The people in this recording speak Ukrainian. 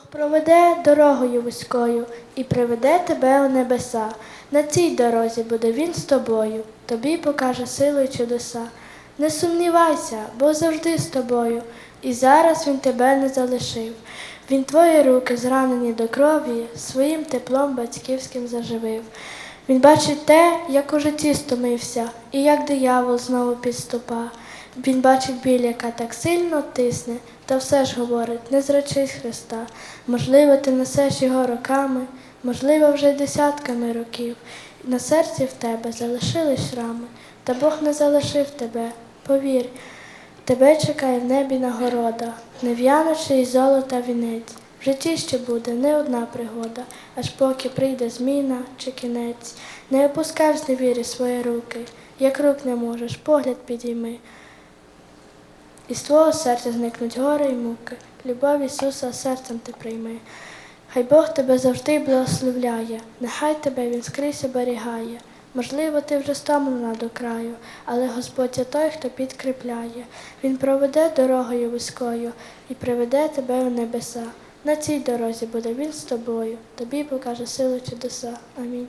Бог проведе дорогою вузькою і приведе тебе у небеса. На цій дорозі буде він з тобою, тобі покаже силу й чудеса. Не сумнівайся, бо завжди з тобою, і зараз він тебе не залишив. Він твої руки, зранені до крові, своїм теплом батьківським заживив. Він бачить те, як у житті стомився, і як диявол знову підступа. Він бачить біль, яка так сильно тисне, та все ж говорить, не зречись Христа. Можливо, ти несеш його роками, можливо, вже десятками років. На серці в тебе залишились шрами, та Бог не залишив тебе, повір. Тебе чекає в небі нагорода, не в'яночий золота вінець. В житті ще буде не одна пригода, аж поки прийде зміна чи кінець. Не опускай в зневірі свої руки, як рук не можеш, погляд підійми. Із твого серця зникнуть гори й муки, любов Ісуса серцем ти прийми. Хай Бог тебе завжди благословляє, нехай тебе Він скрізь оберігає. Можливо, ти вже стомлена до краю, але Господь є той, хто підкріпляє. Він проведе дорогою вузькою і приведе тебе у небеса. На цій дорозі буде він з тобою, тобі покаже силу чудеса. Амінь.